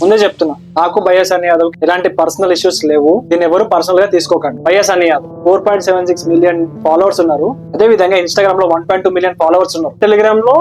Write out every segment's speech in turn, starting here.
ముందే చెప్తున్నా. నాకు బయస్ అని యాదవ్ ఎలాంటి పర్సనల్ ఇష్యూస్ లేవు. దీన్ని ఎవరు పర్సనల్గా తీసుకోకండి. Bayya Sunny Yadav four point seven six million followers ఉన్నారు. అదే విధంగా ఇన్స్టాగ్రామ్లో one point two million followers ఉన్నారు. టెలిగ్రామ్లో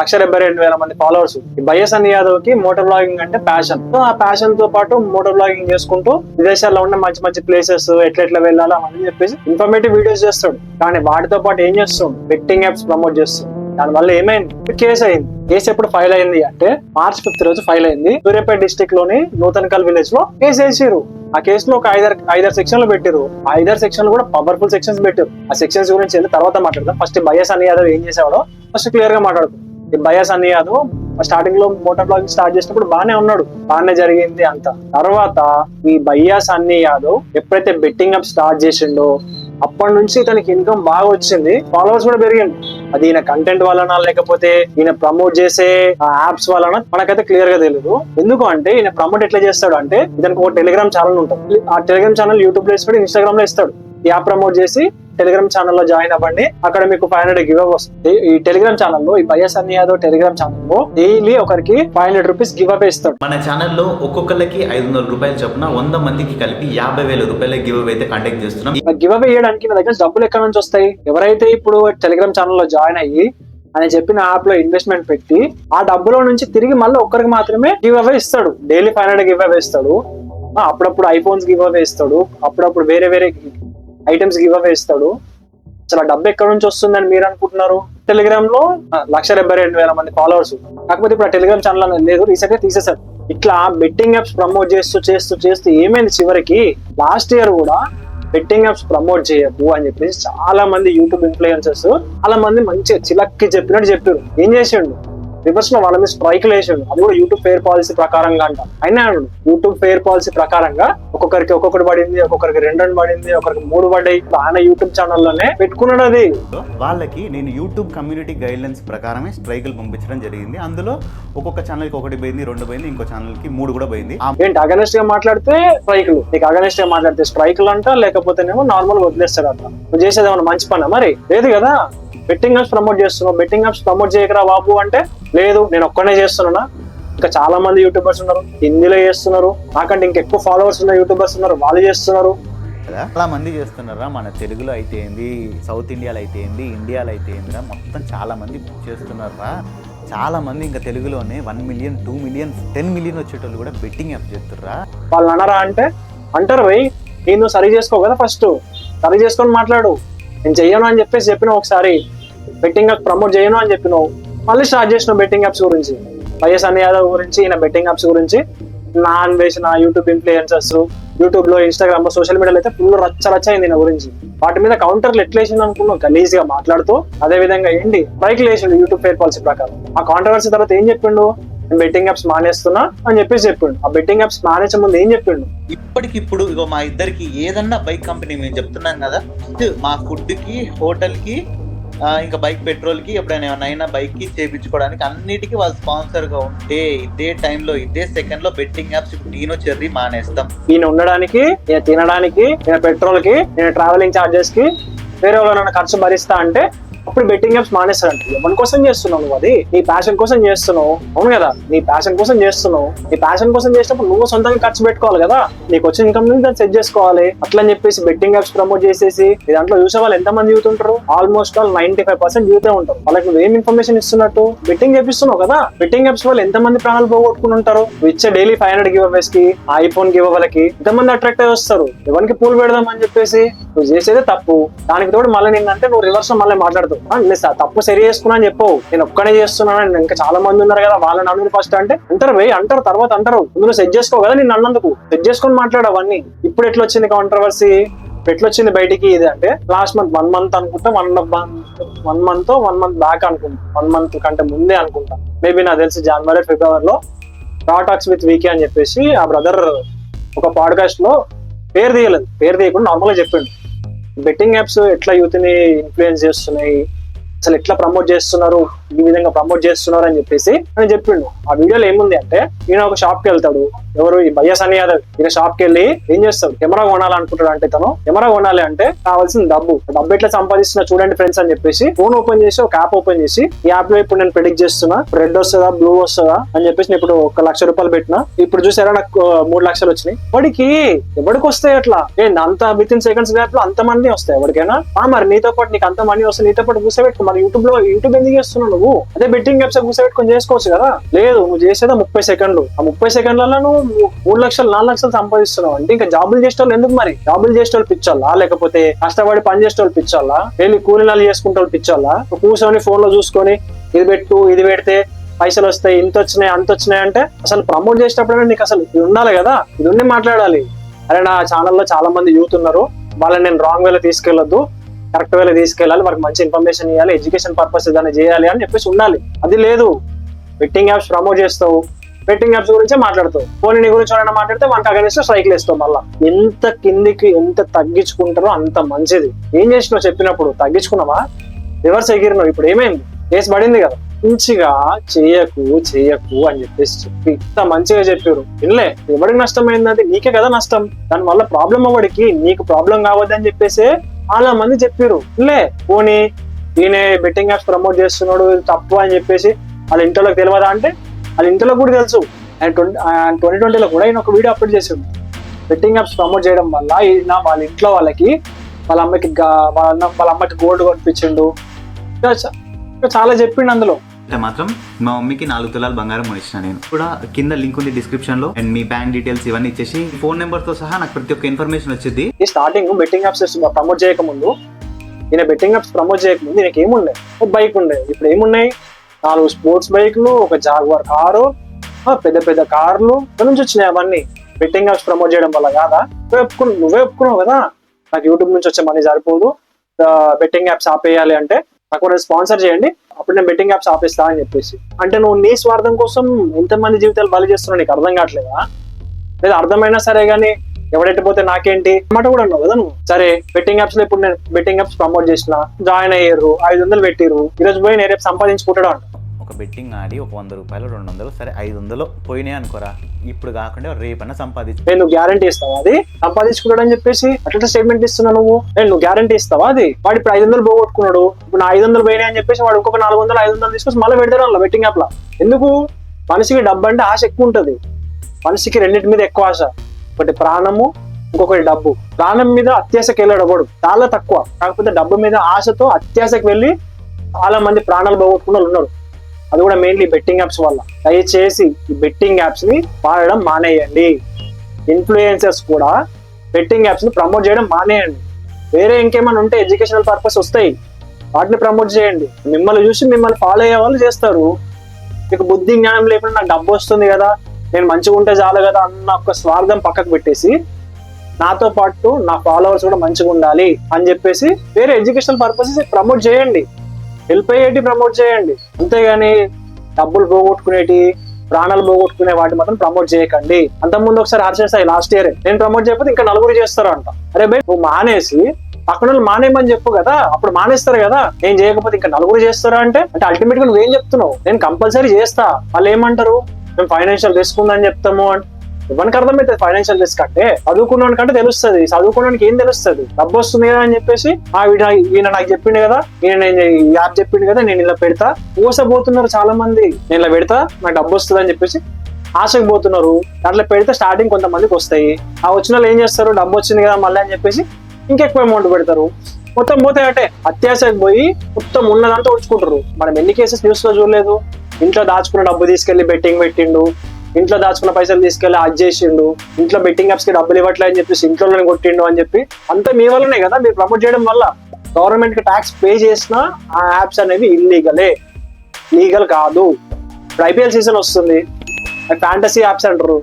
లక్ష డెబ్బై రెండు వేల మంది ఫాలోవర్స్ ఈ బయస్ అని యాదవ్కి మోటార్ బ్లాగింగ్ అంటే ప్యాషన్ సో ఆ ప్యాషన్తో పాటు మోటార్ బ్లాగింగ్ చేసుకుంటూ విదేశాల్లో ఉన్న మంచి మంచి ప్లేసెస్ ఎట్లా ఎట్లా వెళ్ళాలా అని చెప్పేసి ఇన్ఫర్మేటివ్ వీడియోస్ చేస్తాడు. కానీ వాటితో పాటు ఏం చేస్తాడు? బెట్టింగ్ యాప్స్ ప్రమోట్ చేస్తాడు. దానివల్ల ఏమైంది? కేసు అయింది. కేసు ఎప్పుడు ఫైల్ అయింది అంటే మార్చ్ ఫిఫ్త్ రోజు ఫైల్ అయింది. సూర్యాపేట డిస్టిక్లోని నూతనకల్ విలేజ్లో కేసు వేసారు ఆ కేసులో ఒక ఐదారు ఐదారు సెక్షన్లు పెట్టారు ఆ ఐదారు సెక్షన్లు కూడా పవర్ఫుల్ సెక్షన్స్ పెట్టారు ఆ సెక్షన్స్ గురించి వెళ్ళి తర్వాత మాట్లాడదాం. ఫస్ట్ బయస్ అని యాదవ్ ఏం చేసేవాడో ఫస్ట్ క్లియర్గా మాట్లాడుతాం ఈ బయస్ అని యాదవ్ స్టార్టింగ్లో మోటార్ బ్లాగింగ్ స్టార్ట్ చేసినప్పుడు బాగానే ఉన్నాడు. బాగానే జరిగింది అంత. తర్వాత ఈ బయాస్ అన్ని యాదవ్ ఎప్పుడైతే బెట్టింగ్ అప్ స్టార్ట్ చేసిండో అప్పటి నుంచి తనకి ఇన్కమ్ బాగా వచ్చింది. ఫాలోవర్స్ కూడా పెరిగింది అది ఈయన కంటెంట్ వలన లేకపోతే ఈయన ప్రమోట్ చేసే యాప్స్ వలన మనకైతే క్లియర్గా తెలియదు ఎందుకు అంటే ఈయన ప్రమోట్ ఎట్లా చేస్తాడు అంటే ఇతనికి ఒక టెలిగ్రామ్ ఛానల్ ఉంటుంది. ఆ టెలిగ్రామ్ ఛానల్ యూట్యూబ్లో ఇస్తాడు ఇన్స్టాగ్రామ్లో ఇస్తాడు. యాప్ ప్రమోట్ చేసి టెలిగ్రామ్ ఛానల్లో జాయిన్ అవ్వండి. అక్కడ మీకు ఫైవ్ హండ్రెడ్ గివ్ వస్తుంది. ఈ టెలిగ్రామ్ ఛానల్లో ఈ బయస్ అన్ని యాదవ్ టెలిగ్రామ్ ఛానల్లో డైలీ ఒకరికి five hundred rupees give away ఇస్తాడు. మన ఛానల్లో ఒక్కొక్కరికి ఐదు వందల రూపాయలు చొప్పున వంద మందికి కలిపి యాభై వేల రూపాయల గివ్ అవే అయితే కండక్ట్ చేస్తున్నాం. గివ్ అవే చేయడానికి నా దగ్గర డబ్బులు ఎక్కడ నుంచి వస్తాయి? ఎవరైతే ఇప్పుడు టెలిగ్రామ్ ఛానల్లో జాయిన్ అయ్యి అని చెప్పిన యాప్లో ఇన్వెస్ట్మెంట్ పెట్టి ఆ డబ్బులో నుంచి తిరిగి మళ్ళీ ఒక్కరికి మాత్రమే గివ్ అవే ఇస్తాడు. Daily five hundred give away ఇస్తాడు. అప్పుడప్పుడు ఐఫోన్స్ గివ్ అవే ఇస్తాడు. అప్పుడప్పుడు వేరే వేరే ఐటమ్స్ గివ్ అవే ఇస్తాడు. అసలు ఆ డబ్బు ఎక్కడ నుంచి వస్తుందని మీరు అనుకుంటున్నారు? టెలిగ్రామ్లో లక్ష డెబ్బై రెండు వేల మంది ఫాలోవర్స్ కాకపోతే ఇప్పుడు ఆ టెలిగ్రామ్ ఛానల్ అనేది లేదు రీసెంట్గా తీసేశారు. ఇట్లా బెట్టింగ్ యాప్స్ ప్రమోట్ చేస్తూ చేస్తూ చేస్తూ ఏమైంది చివరికి? లాస్ట్ ఇయర్ కూడా బెట్టింగ్ యాప్స్ ప్రమోట్ చేయకు అని చెప్పేసి చాలా మంది యూట్యూబ్ ఇన్ఫ్లుయెన్సర్స్ చాలా మంది మంచిగా చిలక్కి చెప్పినట్టు చెప్పారు. ఏం చేసిండు? రివర్స్లో వాళ్ళ మీద స్ట్రైక్ వేసాడు అది కూడా యూట్యూబ్ ఫేర్ పాలసీ ప్రకారంగా అంట. అయినా యూట్యూబ్ ఫేర్ పాలసీ ప్రకారంగా ఒక్కొక్కరికి ఒక్కొక్కటి పడింది ఒక్కొక్కరికి రెండు రెండు పడింది ఒకరికి మూడు పడ్డాయి. ఆయన యూట్యూబ్ ఛానల్లోనే పెట్టుకున్నాడు అది. వాళ్ళకి నేను యూట్యూబ్ కమ్యూనిటీ గైడ్లైన్స్ ప్రకారమే స్ట్రైకులు పంపించడం జరిగింది. అందులో ఒక్కొక్క ఛానల్కి ఒకటి పోయింది రెండు పోయింది ఇంకో ఛానల్కి మూడు కూడా పోయింది. ఏంటి అగనెస్ట్గా మాట్లాడితే స్ట్రైకులు. నీకు అగనెస్ట్గా మాట్లాడితే స్ట్రైకులు అంట లేకపోతేనేమో నార్మల్గా వదిలేస్తాడు అంట నువ్వు చేసేది మంచి పనా మరి? లేదు కదా? బెట్టింగ్ యాప్స్ ప్రమోట్ చేస్తున్నావు. బెట్టింగ్ యాప్స్ ప్రమోట్ చేయకరా బాబు అంటే లేదు నేను ఒక్కనే చేస్తున్నానా? ఇంకా చాలా మంది యూట్యూబర్స్ ఉన్నారు. హిందీలో చేస్తున్నారు. నాకంటే ఇంకెక్కువ ఫాలోవర్స్ ఉన్న యూట్యూబర్స్ ఉన్నారు. వాళ్ళు చేస్తున్నారు. కదా? చాలా మంది చేస్తున్నారా? మన తెలుగులో అయితే ఏంది? సౌత్ ఇండియాలో అయితే ఏంది? ఇండియాలో అయితే ఏందిరా? మొత్తం చాలా మంది చేస్తున్నారా? చాలా మంది ఇంకా తెలుగులోనే one million two million ten million వచ్చేటోళ్ళు కూడా బెట్టింగ్ యాప్ చేస్తుర్రా? వాళ్ళు అనరా అంటే అంటారు పోయి నేను సరి చేసుకో కదా ఫస్ట్ సరి చేసుకొని మాట్లాడు. నేను చెయ్యను అని చెప్పేసి చెప్పిన ఒకసారి. బెట్టింగ్ యాప్స్ ప్రమోట్ చేయను అని చెప్పినావు. మళ్ళీ స్టార్ట్ చేసిన బెట్టింగ్ యాప్స్ గురించి. వైఎస్ అన్ని యాదవ్ గురించి ఈయన బెట్టింగ్ యాప్స్ గురించి. నాన్ వేసిన యూట్యూబ్ ఇన్ఫ్లుయెన్సర్స్ యూట్యూబ్లో ఇన్స్టాగ్రామ్లో సోషల్ మీడియాలో అయితే ఫుల్ రచ్చ రచ్చ అయింది నా గురించి. వాటి మీద కౌంటర్లు ఎట్లేసింది వేసింది అనుకున్నావు? గలీజ్గా మాట్లాడుతూ. అదే విధంగా ఏంటి? బైక్ లేచిండు యూట్యూబ్ ఫేర్ పాలసీ ప్రకారం. ఆ కాంట్రవర్సీ తర్వాత ఏం చెప్పిండు? బెట్టింగ్ యాప్స్ మానేస్తున్నా అని చెప్పేసి చెప్పిండు. ఆ బెట్టింగ్ యాప్స్ మానేసే ముందు ఏం చెప్పిండు? ఇప్పటికిప్పుడు ఇగో మా ఇద్దరికి ఏదన్నా బైక్ కంపెనీ మేము చెప్తున్నాం కదా మా ఫుడ్కి హోటల్కి ఇంకా బైక్ పెట్రోల్కి ఎప్పుడైనా ఏమైనా బైక్కి చేపించుకోవడానికి అన్నిటికీ వాళ్ళు స్పాన్సర్గా ఉంటే ఇదే టైంలో ఇదే సెకండ్లో బెట్టింగ్ యాప్స్ ఇప్పుడు నేను చెర్రీ మానేస్తాం. ఈయన ఉండడానికి తినడానికి పెట్రోల్కి ట్రావెలింగ్ చార్జెస్కి వేరే వాళ్ళ ఖర్చు భరిస్తా అంటే అప్పుడు బెట్టింగ్ యాప్స్ మానేస్తారంట ఎవరి కోసం చేస్తున్నావు నువ్వు అది. నీ ప్యాషన్ కోసం చేస్తున్నావు. అవును కదా? నీ ప్యాషన్ కోసం చేస్తున్నావు. నీ ప్యాషన్ కోసం చేసినప్పుడు నువ్వు సొంతంగా ఖర్చు పెట్టుకోవాలి కదా? నీకు వచ్చిన ఇన్కమ్ నుంచి దాన్ని సెట్ చేసుకోవాలి. అట్లని చెప్పేసి బెట్టింగ్ యాప్స్ ప్రమోట్ చేసేసి దాంట్లో చూసే వాళ్ళు ఎంత మంది ఉంటారు almost all ninety five percent యూతే ఉంటారు. వాళ్ళకి నువ్వు ఏం ఇన్ఫర్మేషన్ ఇస్తున్నట్టు? బెట్టింగ్ చేపిస్తున్నావు కదా? బెట్టింగ్ యాప్స్ వాళ్ళు ఎంత మంది ప్రాణాలు పోగొట్టుకుని ఉంటారు? నువ్వు ఇచ్చే డైలీ ఫైవ్ హండ్రెడ్ గివ్ అవేస్కి ఐఫోన్ గివ్ అవ్వలకి ఎంతమంది అట్రాక్ట్ అయ్యి వస్తారు? ఎవరికి పూలు పెడదాం అని చెప్పేసి నువ్వు చేసేదే తప్పు. దానికి తోడు మళ్ళీ నిన్నంటే నువ్వు రివర్స్ మళ్ళీ మాట్లాడుతావు ఆ, నేను తప్పు సరి చేసుకున్నా అని చెప్పవు. నేను ఒక్కనే చేస్తున్నాను ఇంకా చాలా మంది ఉన్నారు కదా వాళ్ళని అన్నుడు ఫస్ట్ అంటే అంటారు పోయి అంటారు తర్వాత అంటారు. నువ్వు సెట్ చేసుకో కదా నేను అన్నందుకు. సెట్ చేసుకొని మాట్లాడు అవన్నీ. ఇప్పుడు ఎట్లా వచ్చింది కాంట్రవర్సీ ఎట్లా వచ్చింది బయటికి ఇది అంటే లాస్ట్ మంత్ వన్ మంత్ అనుకుంటా one one month one month back అనుకుంటా. వన్ మంత్ కంటే ముందే అనుకుంటా. మేబీ నాకు తెలిసి జనవరి ఫిబ్రవరిలో టాటాక్స్ విత్ వీకే అని చెప్పేసి ఆ బ్రదర్ ఒక పాడ్కాస్ట్లో పేరు తీయలేదు. పేరు తీయకుండా నార్మల్గా చెప్పిండు. బెట్టింగ్ యాప్స్ ఎట్లా యూత్ని ఇన్ఫ్లుయెన్స్ చేస్తున్నాయి? అసలు ఎట్లా ప్రమోట్ చేస్తున్నారు? ఈ విధంగా ప్రమోట్ చేస్తున్నారు అని చెప్పేసి అని చెప్పిండు. ఆ వీడియోలో ఏముంది అంటే ఈయన ఒక షాప్కి వెళ్తాడు. ఎవరు? ఈ భయ్య అని యాదవ్. ఈయన షాప్కి వెళ్ళి ఏం చేస్తాడు? కెమెరా కొనాలనుకుంటాడు అంటే తను. కెమెరా కొనాలి అంటే కావాల్సిన డబ్బు. డబ్బు ఎట్లా సంపాదిస్తున్నా చూడండి ఫ్రెండ్స్ అని చెప్పేసి ఫోన్ ఓపెన్ చేసి ఒక యాప్ ఓపెన్ చేసి ఈ యాప్లో ఇప్పుడు నేను ప్రెడిక్ట్ చేస్తున్నా రెడ్ వస్తుందా బ్లూ వస్తుందా అని చెప్పేసి నేను ఇప్పుడు ఒక లక్ష రూపాయలు పెట్టినా. ఇప్పుడు చూసారా నాకు మూడు లక్షలు వచ్చినాయి. వాడికి ఎవరికి వస్తాయి అట్లా? ఏంది? అంత విత్ ఇన్ సెకండ్స్ గ్యాప్లో అంత మంది వస్తాయి ఎవరికైనా మరి నీతో పాటు నీకు అంత మనీ వస్తుంది నీతో పాటు కూర్చోబెట్టుకో మరి యూట్యూబ్లో యూట్యూబ్ ఎందుకు చేస్తున్నావు నువ్వు. అదే బెట్టింగ్ యాప్స్ కూర్చోబెట్టుకొని చేసుకోవచ్చు కదా? లేదు నువ్వు చేసేదా ముప్పై సెకండ్లు. ఆ ముప్పై సెకండ్లలో నువ్వు మూడు లక్షలు నాలుగు లక్షలు సంపాదిస్తున్నావు. అంటే ఇంకా జాబులు చేసే వాళ్ళు ఎందుకు మరి? జాబులు చేసే వాళ్ళు పిచ్చోళ్ళా? లేకపోతే కష్టపడి పని చేసే వాళ్ళు పిచ్చోళ్ళా? వెళ్ళి కూలీనాలు చేసుకుంటే వాళ్ళు పిచ్చోళ్ళా? నువ్వు కూర్చొని ఫోన్లో చూసుకొని ఇది పెట్టు ఇది పెడితే పైసలు వస్తాయి ఇంత వచ్చినాయి అంత వచ్చినాయి అంటే అసలు ప్రమోట్ చేసేటప్పుడు నీకు అసలు ఇది ఉండాలి కదా? ఇది ఉండి మాట్లాడాలి. అరే నా ఛానల్లో చాలా మంది యూత్ ఉన్నారు. వాళ్ళని నేను రాంగ్ వేలో తీసుకెళ్ళొద్దు. కరెక్ట్ వేలో తీసుకెళ్ళాలి వాళ్ళకి మంచి ఇన్ఫర్మేషన్ ఇవ్వాలి ఎడ్యుకేషన్ పర్పస్ దాన్ని చేయాలి అని చెప్పేసి ఉండాలి. అది లేదు. బెట్టింగ్ యాప్స్ ప్రమోట్ చేస్తావు. బెట్టింగ్ యాప్స్ గురించే మాట్లాడుతావు. ఫోన్ నీ గురించి ఎవరైనా మాట్లాడితే వంట అగనిస్ట్ స్ట్రైక్లు వేస్తావు మళ్ళీ. ఎంత కిందికి ఎంత తగ్గించుకుంటారో అంత మంచిది. ఏం చేసినావు చెప్పినప్పుడు? తగ్గించుకున్నావా? రివర్స్ ఎగిరినావు. ఇప్పుడు ఏమైంది? కేసు పడింది కదా. మంచిగా చేయకు చేయకు అని చెప్పేసి చెప్పి ఇంత మంచిగా చెప్పారు. వినలే. ఎవరికి నష్టం అయిందంటే నీకే కదా నష్టం. దాని వల్ల ప్రాబ్లం అవ్వడికి నీకు ప్రాబ్లం కావద్దని చెప్పేసి చాలా మంది చెప్పారు లే పోనీ ఈయన బెట్టింగ్ యాప్స్ ప్రమోట్ చేస్తున్నాడు తప్పు అని చెప్పేసి వాళ్ళ ఇంట్లోకి తెలియదా అంటే వాళ్ళ ఇంట్లో కూడా తెలుసు. ఆయన ట్వంటీ ట్వంటీ ట్వంటీలో కూడా ఈయన ఒక వీడియో అప్లోడ్ చేసాడు. బెట్టింగ్ యాప్స్ ప్రమోట్ చేయడం వల్ల ఈయన వాళ్ళ ఇంట్లో వాళ్ళకి వాళ్ళ అమ్మకి వాళ్ళ వాళ్ళ అమ్మకి గోల్డ్ కొనిపించిండు. ఇంకా చాలా చెప్పిండు అందులో. అంటే మాత్రం మా మమ్మీకి నాలుగు తులాలు బంగారం ఇచ్చిన నేను. కూడా కింద లింక్ ఉంది డిస్క్రిప్షన్లో. అండ్ మీ బ్యాంక్ డీటెయిల్స్ ఇవన్నీ ఇచ్చేసి ఫోన్ నెంబర్తో సహా నాకు ప్రతి ఒక్క ఇన్ఫర్మేషన్ వచ్చింది స్టార్టింగ్ బెట్టింగ్ యాప్స్ ప్రమోట్ చేయకముందు నేను బెట్టింగ్ యాప్స్ ప్రమోట్ చేయకముందు నీకు ఏముండే? ఒక బైక్ ఉండే. ఇప్పుడు ఏమున్నాయి? నాలుగు స్పోర్ట్స్ బైక్లు ఒక జాగ్వర్ కారు పెద్ద పెద్ద కార్లు నుంచి వచ్చినాయి అవన్నీ. బెట్టింగ్ యాప్స్ ప్రమోట్ చేయడం వల్ల కాదా? నువ్వే ఒప్పుకున్నావు నువ్వే ఒప్పుకున్నావు కదా? నాకు యూట్యూబ్ నుంచి వచ్చే మనీ సరిపోదు. బెట్టింగ్ యాప్స్ ఆపేయాలి అంటే నాకు స్పాన్సర్ చేయండి అప్పుడు నేను బెట్టింగ్ యాప్స్ ఆపేస్తా అని చెప్పేసి. అంటే నువ్వు నీ స్వార్థం కోసం ఎంతమంది జీవితాలు బలి చేస్తున్నావు నీకు అర్థం కావట్లేదా? లేదా అర్థమైనా సరే కానీ ఎవడెట్టి పోతే నాకేంటి? అన్నమాట కూడా అన్నావు కదా నువ్వు. సరే బెట్టింగ్ యాప్స్లో ఇప్పుడు నేను బెట్టింగ్ యాప్స్ ప్రమోట్ చేసిన జాయిన్ అయ్యారు ఐదు వందలు పెట్టిరు ఈరోజు పోయి నేను రేపు సంపాదించుకుంటాడు అంట ఒక బెట్టింగ్ ఆడి ఒక వంద రూపాయలు రెండు వందలు సరే ఐదు వందలు పోయినాయి అనుకోరా. ఇప్పుడు కాకుండా రేపన్నా సంపాదించు. నేను నువ్వు గ్యారంటీ ఇస్తావా అది? సంపాదించుకున్నాడు అని చెప్పేసి అట్లా స్టేట్మెంట్ ఇస్తున్నా నువ్వు. నేను నువ్వు గ్యారంటీ ఇస్తావా అది? వాడు ఇప్పుడు ఐదు వందలు పోగొట్టుకున్నాడు. ఇప్పుడు నా ఐదు వందలు పోయినాయి అని చెప్పేసి వాడు ఇంకొక నాలుగు వందలు ఐదు వందలు తీసుకొచ్చి మళ్ళీ పెడతారు అలా బెట్టింగ్ యాప్ ఎందుకు? మనిషికి డబ్బు అంటే ఆశ ఎక్కువ ఉంటది. మనిషికి రెండింటి మీద ఎక్కువ ఆశ. ఒకటి ప్రాణము ఇంకొకటి డబ్బు. ప్రాణం మీద అత్యాశకి వెళ్ళాడు చాలా తక్కువ. కాకపోతే డబ్బు మీద ఆశతో అత్యాశకి వెళ్ళి చాలా మంది ప్రాణాలు పోగొట్టుకున్న వాళ్ళు ఉన్నారు. అది కూడా మెయిన్లీ బెట్టింగ్ యాప్స్ వల్ల. దయచేసి ఈ బెట్టింగ్ యాప్స్ని వాడడం మానేయండి. ఇన్ఫ్లుయెన్సర్స్ కూడా బెట్టింగ్ యాప్స్ని ప్రమోట్ చేయడం మానేయండి. వేరే ఇంకేమైనా ఉంటే ఎడ్యుకేషనల్ పర్పస్ వస్తాయి. వాటిని ప్రమోట్ చేయండి. మిమ్మల్ని చూసి మిమ్మల్ని ఫాలో అయ్యే వాళ్ళు చేస్తారు. మీకు బుద్ధి జ్ఞానం లేకుండా నాకు డబ్బు వస్తుంది కదా నేను మంచిగా ఉంటే చాలు కదా అన్న ఒక స్వార్థం పక్కకు పెట్టేసి నాతో పాటు నా ఫాలోవర్స్ కూడా మంచిగా ఉండాలి అని చెప్పేసి వేరే ఎడ్యుకేషనల్ పర్పసెస్ ప్రమోట్ చేయండి. హెల్ప్ అయ్యేటి ప్రమోట్ చేయండి. అంతేగాని డబ్బులు పోగొట్టుకునేటి ప్రాణాలు పోగొట్టుకునే వాటి మాత్రం ప్రమోట్ చేయకండి. అంతకుముందు ఒకసారి హర్ష లాస్ట్ ఇయర్ నేను ప్రమోట్ చేయకపోతే ఇంకా నలుగురు చేస్తారు అంట అరే బై నువ్వు మానేసి పక్కన వాళ్ళు మానేయమని చెప్పు కదా అప్పుడు మానేస్తారు కదా. నేను చేయకపోతే ఇంకా నలుగురు చేస్తారా అంటే అంటే అల్టిమేట్గా నువ్వేం చెప్తున్నావు? నేను కంపల్సరీ చేస్తా. వాళ్ళు ఏమంటారు? మేము ఫైనాన్షియల్ రిస్క్ ఉందని చెప్తాము అంటే మనకు అర్థమైతే ఫైనాన్షియల్ రిస్క్ అంటే. చదువుకున్నాను కంటే తెలుస్తుంది. చదువుకోవడానికి ఏం తెలుస్తుంది? డబ్బు వస్తుంది కదా అని చెప్పేసి ఆ వీడ ఈయన నాకు చెప్పిండు కదా ఈయన నేను ఈ యాప్ చెప్పిండు కదా నేను ఇలా పెడతా. ఊసపోతున్నారు చాలా మంది నేను ఇలా పెడతా నాకు డబ్బు వస్తుంది అని చెప్పేసి ఆశకు పోతున్నారు. అట్లా పెడితే స్టార్టింగ్ కొంతమందికి వస్తాయి. ఆ వచ్చిన వాళ్ళు ఏం చేస్తారు? డబ్బు వచ్చింది కదా మళ్ళీ అని చెప్పేసి ఇంకెక్కువ అమౌంట్ పెడతారు. మొత్తం పోతే అంటే అత్యాశకు పోయి మొత్తం ఉన్నదంతా ఉడుచుకుంటారు మనం ఎన్ని కేసెస్ న్యూస్లో చూడలేదు. ఇంట్లో దాచుకున్న డబ్బు తీసుకెళ్ళి బెట్టింగ్ పెట్టిండు. ఇంట్లో దాచుకున్న పైసలు తీసుకెళ్ళి అది చేసిండు. ఇంట్లో బెట్టింగ్ యాప్స్కి డబ్బులు ఇవ్వట్లే అని చెప్పేసి ఇంట్లోనే కొట్టిండు అని చెప్పి అంతా మీ వల్లనే కదా? మీరు ప్రమోట్ చేయడం వల్ల గవర్నమెంట్కి ట్యాక్స్ పే చేసిన ఆ యాప్స్ అనేవి ఇల్లీగలే లీగల్ కాదు. ఇప్పుడు ఐపీఎల్ సీజన్ వస్తుంది. ఫ్యాంటసీ యాప్స్ అంటారు.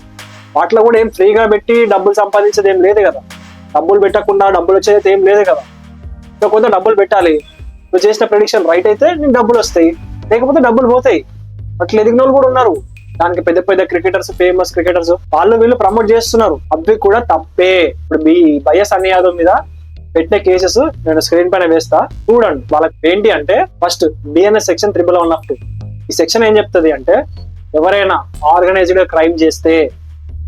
వాటిలో కూడా ఏం ఫ్రీగా పెట్టి డబ్బులు సంపాదించేది ఏం లేదు కదా. డబ్బులు పెట్టకుండా డబ్బులు వచ్చేది ఏం లేదు కదా. ఇంకా కొంత డబ్బులు పెట్టాలి. నువ్వు చేసిన ప్రెడిక్షన్ రైట్ అయితే నీకు డబ్బులు వస్తాయి. లేకపోతే డబ్బులు పోతాయి. అట్లా ఎదిగిన వాళ్ళు కూడా ఉన్నారు. దానికి పెద్ద పెద్ద క్రికెటర్స్ ఫేమస్ క్రికెటర్స్ వాళ్ళు వీళ్ళు ప్రమోట్ చేస్తున్నారు. అవి కూడా తప్పే. ఇప్పుడు బి బయస్ అన్ని యాదవ్ మీద పెట్టే కేసెస్ నేను స్క్రీన్ పైన వేస్తా. చూడండి వాళ్ళకి ఏంటి అంటే first BNS section triple one of two ఈ సెక్షన్ ఏం చెప్తుంది అంటే ఎవరైనా ఆర్గనైజ్డ్ క్రైమ్ చేస్తే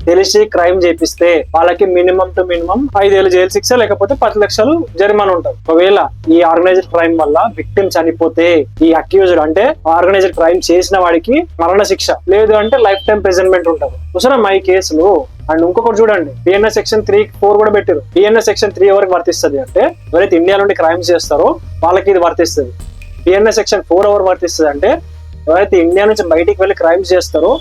తెలిసి క్రైమ్ చేపిస్తే వాళ్ళకి మినిమం టు మినిమం ఐదేళ్ళు జైలు శిక్ష లేకపోతే పది లక్షలు జరిమానా ఉంటుంది. ఒకవేళ ఈ ఆర్గనైజ్డ్ క్రైమ్ వల్ల విక్టిమ్ చనిపోతే ఈ అక్యూజ్డ్ అంటే ఆర్గనైజ్డ్ క్రైమ్ చేసిన వాడికి మరణ శిక్ష. లేదు అంటే లైఫ్ టైం ప్రెజెంట్మెంట్ ఉంటుంది. చూసారా ఈ కేసులు? అండ్ ఇంకొకటి చూడండి. బిఎన్ఎస్ సెక్షన్ త్రీ ఫోర్ కూడా పెట్టారు బిఎన్ఎస్ సెక్షన్ త్రీ ఎవరికి వర్తిస్తుంది అంటే ఎవరైతే ఇండియా నుండి క్రైమ్స్ చేస్తారో వాళ్ళకి ఇది వర్తిస్తుంది. బిఎన్ఎస్ సెక్షన్ ఫోర్ ఎవరు వర్తిస్తుంది అంటే ఎవరైతే ఇండియా నుంచి బయటికి వెళ్ళి క్రైమ్స్ చేస్తారో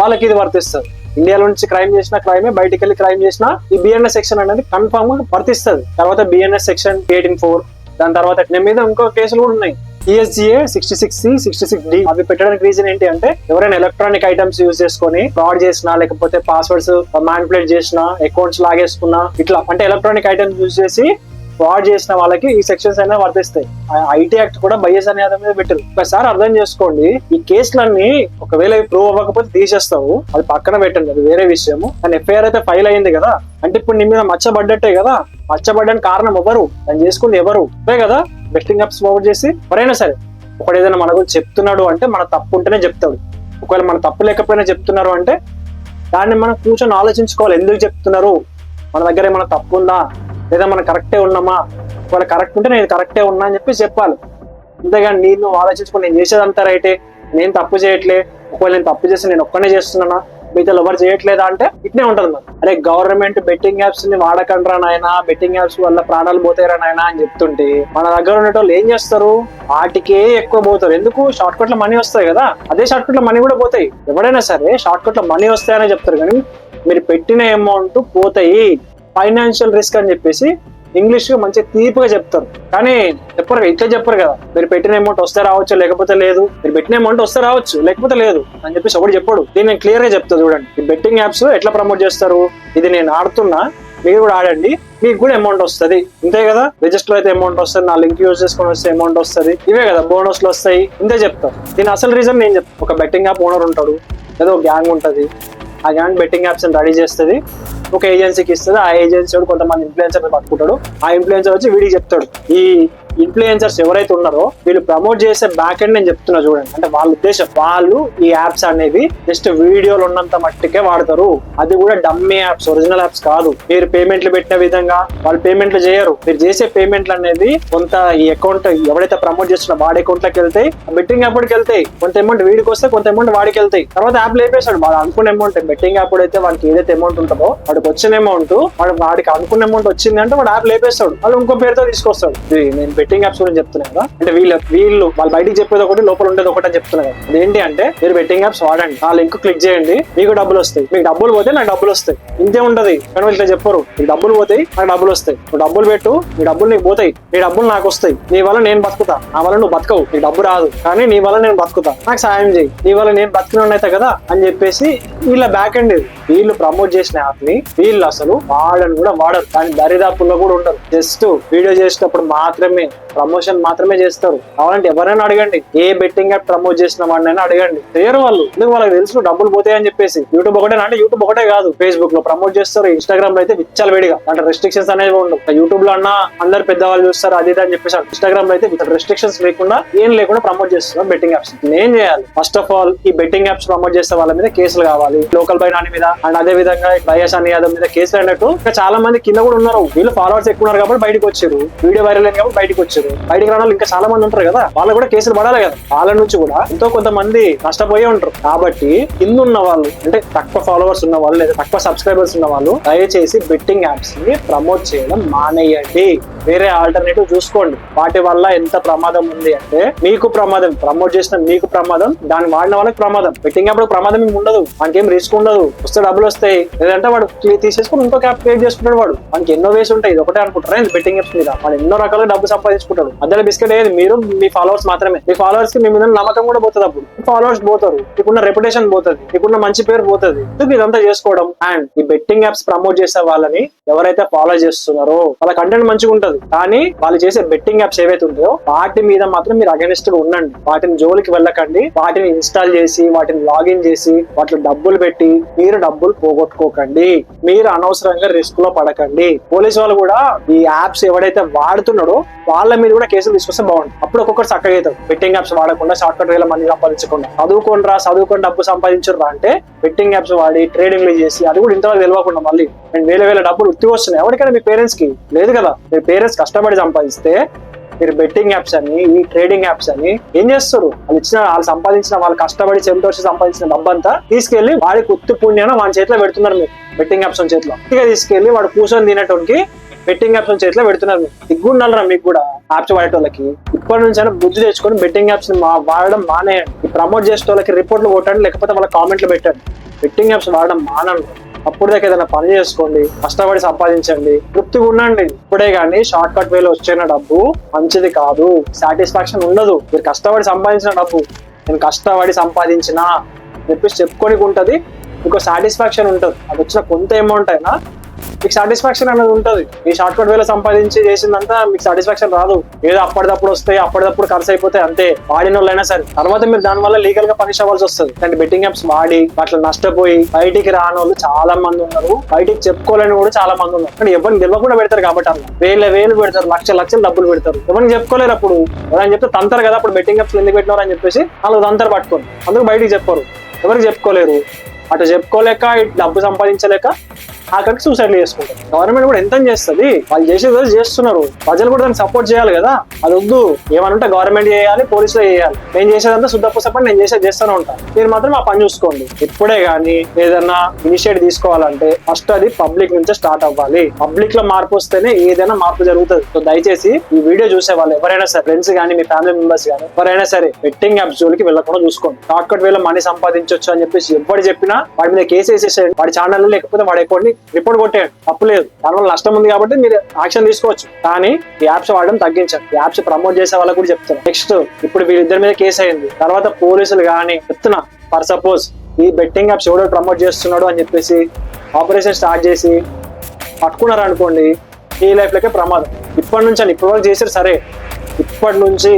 వాళ్ళకి ఇది వర్తిస్తుంది. ఇండియాలో నుంచి క్రైమ్ చేసిన క్రైమే బయటికి వెళ్ళి క్రైమ్ చేసిన ఈ బిఎన్ఎస్ సెక్షన్ అనేది కన్ఫర్మ్గా వర్తిస్తుంది. తర్వాత బిఎన్ఎస్ సెక్షన్ ఎయిటీన్ ఫోర్ దాని తర్వాత మీద ఇంకో కేసులు కూడా ఉన్నాయి. ESGA sixty six C sixty six D అవి పెట్టడానికి రీజన్ ఏంటి అంటే ఎవరైనా ఎలక్ట్రానిక్ ఐటమ్స్ యూజ్ చేసుకొని ఫ్రాడ్ చేసినా లేకపోతే పాస్వర్డ్స్ మ్యాన్పులేట్ చేసినా అకౌంట్స్ లాగేసుకున్నా ఇట్లా. అంటే ఎలక్ట్రానిక్ ఐటమ్స్ యూజ్ చేసి ఫ్రాడ్ చేసిన వాళ్ళకి ఈ సెక్షన్స్ అయినా వర్తిస్తాయి. ఐటీ యాక్ట్ కూడా బైఎస్ అనే మీద పెట్టారు ఒకసారి అర్థం చేసుకోండి. ఈ కేసులన్నీ ఒకవేళ ప్రూవ్ అవ్వకపోతే తీసేస్తావు. అది పక్కన పెట్టండి. అది వేరే విషయము. కానీ ఎఫ్ఐఆర్ అయితే ఫైల్ అయింది కదా. అంటే ఇప్పుడు నీ మీద మచ్చబడ్డట్టే కదా. మచ్చబడ్డానికి కారణం ఎవరు? దాన్ని చేసుకుంది ఎవరు? ఇవే కదా. బెస్టింగ్ అప్స్ ఓవర్ చేసి ఎవరైనా సరే ఒకడు ఏదైనా మన గురించి చెప్తున్నాడు అంటే మన తప్పు ఉంటేనే చెప్తాడు. ఒకవేళ మన తప్పు లేకపోయినా చెప్తున్నారు అంటే దాన్ని మనం కూర్చొని ఆలోచించుకోవాలి. ఎందుకు చెప్తున్నారు? మన దగ్గర ఏమైనా తప్పు ఉందా? లేదా మనం కరెక్టే ఉన్నామా? వాళ్ళు కరెక్ట్ ఉంటే నేను కరెక్టే ఉన్నా అని చెప్పి చెప్పాలి. అంతేగాని నేను ఆలోచించుకుని నేను చేసేదంతా రైటే. నేను తప్పు చేయట్లే. ఒకవేళ నేను తప్పు చేసి నేను ఒక్కనే చేస్తున్నానా? మిగతా ఎవరు చేయట్లేదా అంటే ఇట్నే ఉంటుంది మరి. అరే గవర్నమెంట్ బెట్టింగ్ యాప్స్ని వాడకండ్రా నాయన. బెట్టింగ్ యాప్స్ వల్ల ప్రాణాలు పోతాయిరా నాయన అని చెప్తుంటే మన దగ్గర ఉండేటోళ్ళు ఏం చేస్తారు? వాటికే ఎక్కువ పోతారు. ఎందుకు? షార్ట్ కట్లో మనీ వస్తాయి కదా. అదే షార్ట్ కట్లో మనీ కూడా పోతాయి. ఎవడైనా సరే షార్ట్ కట్లో మనీ వస్తాయనే చెప్తారు కానీ మీరు పెట్టిన అమౌంట్ పోతాయి. ఫైనాన్షియల్ రిస్క్ అని చెప్పేసి ఇంగ్లీష్ మంచి తీపిగా చెప్తారు. కానీ చెప్పరు కదా, ఇట్లా చెప్పరు కదా. మీరు పెట్టిన అమౌంట్ వస్తే రావచ్చు లేకపోతే లేదు. మీరు పెట్టిన అమౌంట్ వస్తే రావచ్చు లేకపోతే లేదు అని చెప్పేసి ఒకటి చెప్పడు. దీన్ని నేను క్లియర్గా చెప్తా చూడండి. ఈ బెట్టింగ్ యాప్స్ ఎట్లా ప్రమోట్ చేస్తారు? ఇది నేను ఆడుతున్నా మీరు కూడా ఆడండి మీకు కూడా అమౌంట్ వస్తుంది. ఇంతే కదా? రిజిస్టర్ అయితే అమౌంట్ వస్తుంది నా లింక్ యూజ్ చేసుకొని వస్తే అమౌంట్ వస్తుంది. ఇవే కదా బోనస్లు వస్తాయి. ఇంతే చెప్తారు దీని అసలు రీజన్ నేను చెప్తాను ఒక బెట్టింగ్ యాప్ ఓనర్ ఉంటాడు ఏదో ఒక గ్యాంగ్ ఉంటుంది. ఆ గ్యాంగ్ బెట్టింగ్ యాప్స్ రెడీ చేస్తుంది. ఒక ఏజెన్సీకి ఇస్తుంది. ఆ ఏజెన్సీ వాడు కొంతమంది ఇన్ఫ్లుయెన్సర్ పట్టుకుంటాడు. ఆ ఇన్ఫ్లుయెన్సర్ వచ్చి వీడికి చెప్తాడు. ఈ ఇన్ఫ్లుయెన్సర్స్ ఎవరైతే ఉన్నారో వీళ్ళు ప్రమోట్ చేసే బ్యాక్ ఎండ్ నేను చెప్తున్నా చూడండి. అంటే వాళ్ళ ఉద్దేశం వాళ్ళు ఈ యాప్స్ అనేవి జస్ట్ వీడియోలు ఉన్నంత మట్టికే వాడతారు. అది కూడా డమ్మీ యాప్స్ ఒరిజినల్ యాప్స్ కాదు. మీరు పేమెంట్లు పెట్టిన విధంగా వాళ్ళు పేమెంట్లు చేయరు. మీరు చేసే పేమెంట్లు అనేది కొంత ఈ అకౌంట్ ఎవరైతే ప్రమోట్ చేస్తున్న వాడి అకౌంట్లోకి వెళ్తాయి. బెట్టింగ్ అప్పటికి వెళ్తాయి. కొంత అమౌంట్ వీడికి వస్తే కొంత అమౌంట్ వాడికి వెళ్తాయి. తర్వాత యాప్ లేపేశాడు వాడు అనుకున్న అమౌంట్ బెట్టింగ్ యాప్ అయితే వాళ్ళకి ఏదైతే అమౌంట్ ఉంటుందో వాడికి వచ్చిన అమౌంట్ వాడు వాడికి అనుకున్న అమౌంట్ వచ్చింది అంటే వాడు యాప్ లేపేస్తాడు. వాళ్ళు ఇంకో పేరుతో తీసుకొస్తాడు. ఇది నేను బెట్టింగ్ యాప్స్ గురించి చెప్తున్నాను కదా. అంటే వీళ్ళు వీళ్ళు వాళ్ళు బయటికి చెప్పేది ఒకటి లోపల ఉండేది ఒకటి అని చెప్తున్నారు కదా. ఏంటి అంటే మీరు బెట్టింగ్ యాప్స్ వాడండి. ఆ లింక్ క్లిక్ చేయండి. మీకు డబ్బులు వస్తాయి. మీకు డబ్బులు పోతే నాకు డబ్బులు వస్తాయి. ఇంతే ఉంటది కానీ వీళ్ళు చెప్పరు. మీకు డబ్బులు పోతాయి నాకు డబ్బులు వస్తాయి. నువ్వు డబ్బులు పెట్టు నీ డబ్బులు నీకు పోతాయి. నీ డబ్బులు నాకు వస్తాయి. నీ వల్ల నేను బతుకుతా. నా వల్ల నువ్వు బతకవు. నీకు డబ్బు రాదు. కానీ నీ వల్ల నేను బతుకుతా. నాకు సాయం చేయి. నీ వల్ల నేను బతికిన అయితే కదా అని చెప్పేసి వీళ్ళ బ్యాక్ అండ్ వీళ్ళు ప్రమోట్ చేసిన యాప్ని వీళ్ళు అసలు వాడని కూడా వాడరు. కానీ దరిదాపుల్లో కూడా ఉండరు. జస్ట్ వీడియో చేసినప్పుడు మాత్రమే ప్రమోషన్ మాత్రమే చేస్తారు. కావాలంటే ఎవరైనా అడగండి ఏ బెట్టింగ్ యాప్ ప్రమోట్ చేసిన వాడినైనా అడగండి. చేయరు వాళ్ళు ఎందుకు వాళ్ళకి తెలుసు డబ్బులు పోతాయి అని చెప్పేసి. యూట్యూబ్ ఒకటే అంటే యూట్యూబ్ ఒకటే కాదు ఫేస్బుక్లో ప్రమోట్ చేస్తారు ఇన్స్టాగ్రామ్లో అయితే విచ్చాల వేడిగా. అంటే రెస్ట్రిక్షన్స్ అనేవి ఉండవు. యూట్యూబ్లో అన్నా అందరు పెద్దవాళ్ళు చూస్తారు అది అని చెప్పేసి ఇన్స్టాగ్రామ్లో అయితే రెస్ట్రిక్షన్స్ లేకుండా ఏం లేకుండా ప్రమోట్ చేస్తున్నారు బెట్టింగ్ యాప్స్ నేను చేయాలి. ఫస్ట్ ఆఫ్ ఆల్ ఈ బెట్టింగ్ యాప్స్ ప్రమోట్ చేసే వాళ్ళ మీద కేసులు కావాలి. లోకల్ బై నాని మీద అండ్ అదే విధంగా బయస్ అని యాదవ్ మీద కేసులు అయినట్టు. ఇంకా చాలా మంది కింద కూడా ఉన్నారు. వీళ్ళు ఫాలోవర్స్ ఎక్కువ ఉన్నారు కాబట్టి బయటకు వచ్చారు. వీడియో వైరల్ అయింది కాబట్టి బయటకు వచ్చారు. బైటికి రావాలి ఇంకా చాలా మంది ఉంటారు కదా. వాళ్ళు కూడా కేసులు పడాలి కదా. వాళ్ళ నుంచి కూడా ఎంతో కొంతమంది నష్టపోయే ఉంటారు. కాబట్టి కింద ఉన్న వాళ్ళు అంటే తక్కువ ఫాలోవర్స్ ఉన్న వాళ్ళు లేదా తక్కువ సబ్స్క్రైబర్స్ ఉన్న వాళ్ళు దయచేసి బెట్టింగ్ యాప్స్ని ప్రమోట్ చేయడం మానేయండి. వేరే ఆల్టర్నేటివ్ చూసుకోండి. వాటి వల్ల ఎంత ప్రమాదం ఉంది అంటే మీకు ప్రమాదం ప్రమోట్ చేసిన మీకు ప్రమాదం దాన్ని వాడిన వాళ్ళకి ప్రమాదం. బెట్టింగ్ యాప్ ప్రమాదం ఏమి ఉండదు. వానికి ఏం రిస్క్ ఉండదు. వస్తే డబ్బులు వస్తాయి. లేదంటే వాడు తీసేసుకుని ఇంకో క్యాప్ క్రియేట్ చేసుకుంటాడు వాడు. మనకి ఎన్నో వేస్ ఉంటాయి. ఇది ఒకటే అనుకుంటారా బెట్టింగ్ యాప్స్ మీద. వాడు ఎన్నో రకాల డబ్బు సంపాదించుకుంటాడు. మధ్యలో బిస్కెట్ అయ్యేది మీరు మీ ఫాలోవర్స్ మాత్రమే. మీ ఫాలోవర్స్కి మీ మీద నమ్మకం కూడా పోతుంది అప్పుడు. ఫాలోవర్స్ పోతారు. మీకున్న రెప్యుటేషన్ పోతుంది. మీకున్న మంచి పేరు పోతుంది. ఎందుకు ఇదంతా చేసుకోవడం? అండ్ ఈ బెట్టింగ్ యాప్స్ ప్రమోట్ చేసే వాళ్ళని ఎవరైతే ఫాలో చేస్తున్నారో వాళ్ళ కంటెంట్ మంచిగా ఉంటుంది. ఉండదు కానీ వాళ్ళు చేసే బెట్టింగ్ యాప్స్ ఏవైతే ఉందో వాటి మీద మాత్రం మీరు అగెనిస్ట్గా ఉండండి. వాటిని జోలికి వెళ్ళకండి. వాటిని ఇన్స్టాల్ చేసి వాటిని లాగిన్ చేసి వాటిలో డబ్బులు పెట్టి మీరు డబ్బులు పోగొట్టుకోకండి. మీరు అనవసరంగా రిస్క్లో పడకండి. పోలీసు వాళ్ళు కూడా ఈ యాప్స్ ఎవడైతే వాడుతున్నాడో వాళ్ళ మీద కూడా కేసులు తీసుకొస్తే బాగుంటుంది అప్పుడు ఒక్కొక్కరు చక్కగా అవుతారు బెట్టింగ్ యాప్స్ వాడకుండా షార్ట్ కట్ వేల మంది సంపాదించకుండా. చదువుకోండి రా చదువుకొని డబ్బు సంపాదించరు అంటే బెట్టింగ్ యాప్స్ వాడి ట్రేడింగ్ చేసి అది కూడా ఇంతవరకు తెలియకుండా మళ్ళీ. అండ్ వేల వేల డబ్బులు ఉత్తి వస్తున్నాయి. ఎవరికైనా మీ పేరెంట్స్కి? లేదు కదా? మీ పేరెంట్స్ కష్టపడి సంపాదిస్తే మీరు బెట్టింగ్ యాప్స్ అని ఈ ట్రేడింగ్ యాప్స్ అని ఏం చేస్తారు? వాళ్ళు ఇచ్చిన వాళ్ళు సంపాదించిన వాళ్ళు కష్టపడి చెమటోసి సంపాదించిన డబ్బంతా తీసుకెళ్ళి వాడికి ఉత్తి పుణ్యాన వాడి చేతిలో పెడుతున్నారు మీరు. బెట్టింగ్ యాప్స్ చేతిలో. ఇక తీసుకెళ్ళి వాడు కూర్చొని తినేటోనికి బెట్టింగ్ యాప్స్ చేతిలో పెడుతున్నారు మీరు. దిగ్గుండాలరా మీకు కూడా యాప్స్ వాడేటోళ్ళకి. ఇప్పటి నుంచి అయినా బుద్ధి తెచ్చుకొని బెట్టింగ్ యాప్స్ మా- వాడడం మానేయండి. ప్రమోట్ చేసే వాళ్ళకి రిపోర్ట్లు కొట్టండి లేకపోతే వాళ్ళ కామెంట్లు పెట్టండి. బెట్టింగ్ యాప్స్ వాడడం మానండి. అప్పుడు దాకా ఏదైనా పని చేసుకోండి కష్టపడి సంపాదించండి తృప్తిగా ఉండండి. ఇప్పుడే కానీ షార్ట్ కట్ వేలో వచ్చిన డబ్బు మంచిది కాదు. సాటిస్ఫాక్షన్ ఉండదు. మీరు కష్టపడి సంపాదించిన డబ్బు. నేను కష్టపడి సంపాదించిన చెప్పేసి చెప్పుకోనికి ఉంటుంది. మీకు సాటిస్ఫాక్షన్ ఉంటుంది. అది వచ్చిన కొంత అమౌంట్ అయినా మీకు సాటిస్ఫాక్షన్ అనేది ఉంటుంది. ఈ షార్ట్ కట్ వేలో సంపాదించి చేసిందంతా మీకు సాటిస్ఫాక్షన్ రాదు. ఏదో అప్పటిదప్పుడు వస్తాయి అప్పటిదప్పుడు ఖర్చు అయిపోతాయి అంతే. వాడిన వాళ్ళైనా సరే. తర్వాత మీరు దాని వల్ల లీగల్గా పనిష్ అవ్వాల్సి వస్తుంది. అంటే బెట్టింగ్ యాప్స్ వాడి అట్లా నష్టపోయి బయటికి రాని వాళ్ళు చాలా మంది ఉన్నారు. బయటికి చెప్పుకోలేని కూడా చాలా మంది ఉన్నారు. కానీ ఎవరిని గెలవకుండా పెడతారు కాబట్టి అలా. వేల వేలు పెడతారు లక్ష లక్షలు డబ్బులు పెడతారు. ఎవరిని చెప్పుకోలేరు అప్పుడు. ఎవరైనా చెప్తే తంతారు కదా అప్పుడు బెట్టింగ్ యాప్స్ ఎందుకు పెట్టినారు అని చెప్పేసి వాళ్ళు తంతరు పట్టుకోరు అందుకు బయటికి చెప్పరు. ఎవరికి చెప్పుకోలేరు. అటు చెప్పుకోలేక డబ్బు సంపాదించలేక అక్కడికి సూసైడ్ చేసుకుంటారు. గవర్నమెంట్ కూడా ఎంత చేస్తుంది? వాళ్ళు చేసేది చేస్తున్నారు. ప్రజలు కూడా దాన్ని సపోర్ట్ చేయాలి కదా. అది వద్దు. ఏమనుంటే గవర్నమెంట్ చేయాలి పోలీసులు చేయాలి. నేను చేసేదంతా శుద్ధ పుస్తకం నేను చేసేది చేస్తూనే ఉంటాను మీరు మాత్రం ఆ పని చూసుకోండి. ఇప్పుడే కానీ ఏదైనా ఇనిషియేట్ తీసుకోవాలంటే ఫస్ట్ అది పబ్లిక్ నుంచే స్టార్ట్ అవ్వాలి. పబ్లిక్లో మార్పు వస్తేనే ఏదైనా మార్పు జరుగుతుంది. సో దయచేసి ఈ వీడియో చూసే వాళ్ళు ఎవరైనా సరే ఫ్రెండ్స్ కానీ మీ ఫ్యామిలీ మెంబర్స్ కానీ ఎవరైనా సరే బెట్టింగ్ యాప్స్ జోలికి వెళ్ళకుండా చూసుకోండి. షార్ట్ కట్ వేలో మనీ సంపాదించవచ్చు అని చెప్పేసి ఎవరు చెప్పినా వాడి మీద కేసు వేసేసేయండి. వాడి ఛానల్ లేకపోతే వాడి అకౌంట్ని రిపోర్ట్ కొట్టేయండి తప్పు లేదు. దానివల్ల నష్టం ఉంది కాబట్టి మీరు యాక్షన్ తీసుకోవచ్చు. కానీ ఈ యాప్స్ వాడడం తగ్గించండి ఈ యాప్స్ ప్రమోట్ చేసే వాళ్ళకి కూడా చెప్తాను నెక్స్ట్ ఇప్పుడు వీళ్ళిద్దరి మీద కేసు అయింది. తర్వాత పోలీసులు కానీ చెప్తున్నా. ఫర్ సపోజ్ ఈ బెట్టింగ్ యాప్స్ ఎవడో ప్రమోట్ చేస్తున్నాడు అని చెప్పేసి ఆపరేషన్ స్టార్ట్ చేసి పట్టుకున్నారు అనుకోండి ఈ లైఫ్ లకే ప్రమాదం. ఇప్పటి నుంచి అని ఇప్పటి వరకు చేసారు సరే ఇప్పటి నుంచి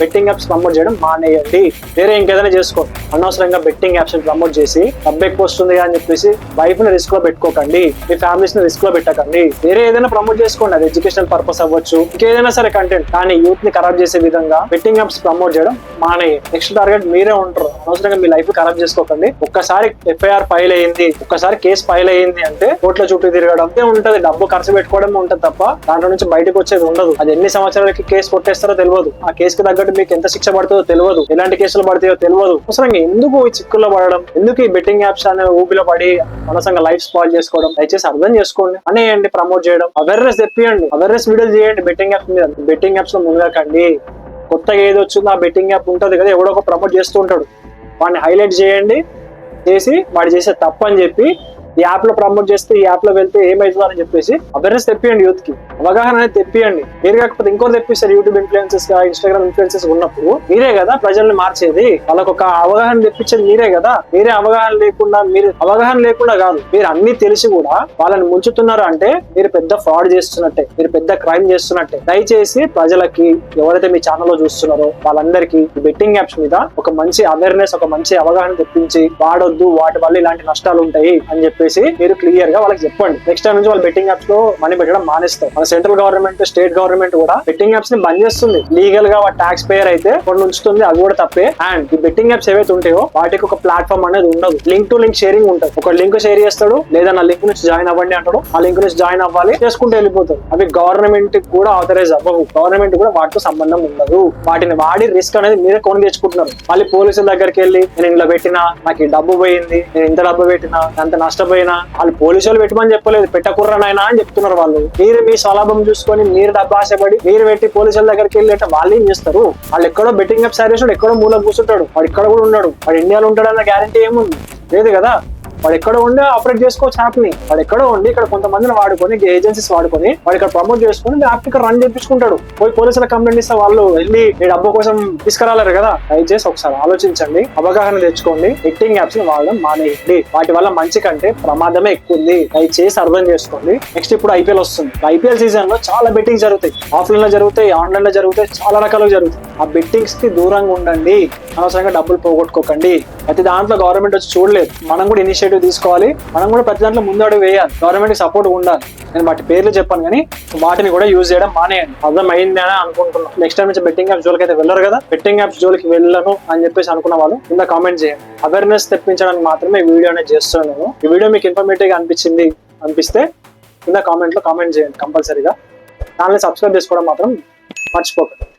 బెట్టింగ్ యాప్స్ ప్రమోట్ చేయడం మానేయండి. వేరే ఇంకేదైనా చేసుకోండి. అనవసరంగా బెట్టింగ్ యాప్స్ ప్రమోట్ చేసి డబ్బు ఎక్కువ వస్తుంది అని చెప్పేసి వైఫ్ని రిస్క్లో పెట్టుకోకండి మీ ఫ్యామిలీస్ని రిస్క్లో పెట్టకండి. వేరే ఏదైనా ప్రమోట్ చేసుకోండి అది ఎడ్యుకేషనల్ పర్పస్ అవ్వచ్చు. ఇంకేదైనా సరే కంటెంట్ కానీ యూత్ని ఖరాబ్ చేసే విధంగా బెట్టింగ్ యాప్స్ ప్రమోట్ చేయడం మానే నెక్స్ట్ టార్గెట్ మీరే ఉంటారు. అనవసరంగా మీ లైఫ్ ఖరాబ్ చేసుకోకండి. ఒక్కసారి ఎఫ్ఐఆర్ ఫైల్ అయ్యింది ఒక్కసారి కేసు ఫైల్ అయ్యింది అంటే కోర్టులో చుట్టూ తిరగడం అంతే ఉంటది. డబ్బు ఖర్చు పెట్టుకోవడం ఉంటది తప్ప దాంట్లో నుంచి బయటకు వచ్చేది ఉండదు. అది ఎన్ని సంవత్సరాలకి కేసు కొట్టేస్తారో తెలియదు ఆ కేసుకి తగ్గట్టు మీకు ఎంత శిక్ష పడుతుందో తెలియదు ఎలాంటి కేసులు పడతాయో తెలియదు అవసరంగా ఎందుకు ఈ చిక్కుల్లో పడడం? ఎందుకు ఈ బెట్టింగ్ యాప్స్ అనే ఊబిలో పడి మనసంగా లైఫ్ స్పాయిల్ చేసుకోవడం? దయచేసి అర్థం చేసుకోండి. అనేయండి ప్రమోట్ చేయడం? అవేర్నెస్ తెప్పియండి. అవేర్నెస్ వీడియోలు చేయండి బెట్టింగ్ యాప్స్ మీద. బెట్టింగ్ యాప్స్లో ముందుకండి కొత్తగా ఏది వచ్చిందో ఆ బెట్టింగ్ యాప్ ఉంటుంది కదా ఎవడో ఒక ప్రమోట్ చేస్తూ ఉంటాడు. వాడిని హైలైట్ చేయండి. చేసి వాడు చేసే తప్పని చెప్పి ఈ యాప్లో ప్రమోట్ చేస్తే ఈ యాప్లో వెళ్తే ఏమైతుందో అని చెప్పేసి అవేర్నెస్ తెప్పియండి యూత్కి అవగాహన అనేది తెప్పియండి. మీరు కాకపోతే ఇంకోటి తెప్పిస్తారు యూట్యూబ్ ఇన్ఫ్లుయెన్సెస్గా ఇన్స్టాగ్రామ్ ఇన్ఫ్లుయెన్సెస్ ఉన్నప్పుడు. మీరే కదా ప్రజల్ని మార్చేది. వాళ్ళకు ఒక అవగాహన తెప్పించేది మీరే కదా. మీరే అవగాహన లేకుండా మీరు అవగాహన లేకుండా కాదు. మీరు అన్ని తెలిసి కూడా వాళ్ళని ముంచుతున్నారు అంటే మీరు పెద్ద ఫ్రాడ్ చేస్తున్నట్టే మీరు పెద్ద క్రైమ్ చేస్తున్నట్టే. దయచేసి ప్రజలకి ఎవరైతే మీ ఛానల్లో చూస్తున్నారో వాళ్ళందరికీ బెట్టింగ్ యాప్స్ మీద ఒక మంచి అవేర్నెస్ ఒక మంచి అవగాహన తెప్పించి వాడొద్దు వాటి వల్ల ఇలాంటి నష్టాలు ఉంటాయి అని చెప్పి చెప్పేసి మీరు క్లియర్గా వాళ్ళకి చెప్పండి. నెక్స్ట్ టైం నుంచి వాళ్ళు బెట్టింగ్ యాప్స్లో మనీ పెట్టడం మానేస్తారు. మన సెంట్రల్ గవర్నమెంట్ స్టేట్ గవర్నమెంట్ కూడా బెట్టింగ్ యాప్స్ని బంద్ చేస్తుంది. లీగల్గా ట్యాక్స్ పేయర్ అయితే కొన్ని ఉంచుతుంది అది కూడా తప్పే. అండ్ ఈ బెట్టింగ్ యాప్స్ ఏవైతే ఉంటాయో వాటికి ఒక ప్లాట్ఫామ్ అనేది ఉండదు. లింక్ టు లింక్ షేరింగ్ ఉంటుంది. ఒక లింక్ షేర్ చేస్తాడు లేదా నా లింక్ నుంచి జాయిన్ అవ్వండి అంటాడు. ఆ లింక్ నుంచి జాయిన్ అవ్వాలి చేసుకుంటూ వెళ్ళిపోతాడు. అవి గవర్నమెంట్ కూడా ఆథరైజ్ అవ్వవు. గవర్నమెంట్ కూడా వాటితో సంబంధం ఉండదు. వాటిని వాడి రిస్క్ అనేది మీరే కొని తెచ్చుకుంటున్నారు. మళ్ళీ పోలీసుల దగ్గరికి వెళ్ళి నేను ఇలా పెట్టినా నాకు ఈ డబ్బు పోయింది నేను ఇంత డబ్బు పెట్టినా అంత పోయినా వాళ్ళు పోలీసులు పెట్టమని చెప్పలేదు పెట్టకుర్రనైనా అని చెప్తున్నారు వాళ్ళు. మీరు మీ స్వలాభం చూసుకొని మీరు డబ్బు ఆశపడి మీరు పెట్టి పోలీసుల దగ్గరికి వెళ్ళేట వాళ్ళు ఏం చేస్తారు? వాళ్ళు ఎక్కడో బెట్టింగ్ అప్ సారేసాడు ఎక్కడో మూల కూర్చుంటాడు వాడు ఇక్కడ కూడా ఉన్నాడు వాడు ఇండియాలో ఉంటాడన్న గ్యారంటీ ఏముంది? లేదు కదా? వాడు ఎక్కడ ఉండి ఆపరేట్ చేసుకోవచ్చు యాప్ని వాడు ఎక్కడ ఉండి ఇక్కడ కొంతమందిని వాడుకొని ఏజెన్సీస్ వాడుకొని వాడు ఇక్కడ ప్రమోట్ చేసుకొని యాప్ ఇక్కడ రన్ చేయించుకుంటాడు. పోయి పోలీసుల కంప్లైంట్ ఇస్తే వాళ్ళు వెళ్ళి మీ డబ్బు కోసం తీసుకురాలేరు కదా. దయచేసి ఒకసారి ఆలోచించండి. అవగాహన తెచ్చుకోండి. ఎట్టింగ్ యాప్స్ని వాడడం మానేయండి. వాటి వల్ల మంచి కంటే ప్రమాదమే ఎక్కువ ఉంది దయచేసి అర్థం చేసుకోండి. నెక్స్ట్ ఇప్పుడు ఐపీఎల్ వస్తుంది. ఐపీఎల్ సీజన్లో చాలా బెట్టింగ్స్ జరుగుతాయి. ఆఫ్లైన్లో జరుగుతాయి ఆన్లైన్లో జరుగుతాయి చాలా రకాలుగా జరుగుతాయి. ఆ బెట్టింగ్స్కి దూరంగా ఉండండి. అనవసరంగా డబ్బులు పోగొట్టుకోకండి. ప్రతి దాంట్లో గవర్నమెంట్ వచ్చి చూడలేదు. మనం కూడా ఇనిషియేటివ్ తీసుకోవాలి. మనం కూడా ప్రతి దాంట్లో ముందడుగు వేయాలి. గవర్నమెంట్ సపోర్ట్ ఉండాలి. నేను వాటి పేర్లు చెప్పాను కానీ వాటిని కూడా యూజ్ చేయడం మానేయండి. అర్థం అని అనుకుంటున్నాను నెక్స్ట్ టైం నుంచి బెట్టింగ్ యాప్స్ జోలికి అయితే వెళ్ళరు కదా? బెట్టింగ్ యాప్స్ జోలికి వెళ్ళను అని చెప్పేసి అనుకున్న వాళ్ళు కింద కామెంట్ చేయండి. అవేర్నెస్ తెప్పించడానికి మాత్రమే ఈ వీడియో అనేది చేస్తున్నాను. నేను ఈ వీడియో మీకు ఇన్ఫర్మేటివ్గా అనిపించింది అనిపిస్తే కింద కామెంట్లో కామెంట్ చేయండి కంపల్సరీగా. దానిని సబ్స్క్రైబ్ చేసుకోవడం మాత్రం మర్చిపోకండి.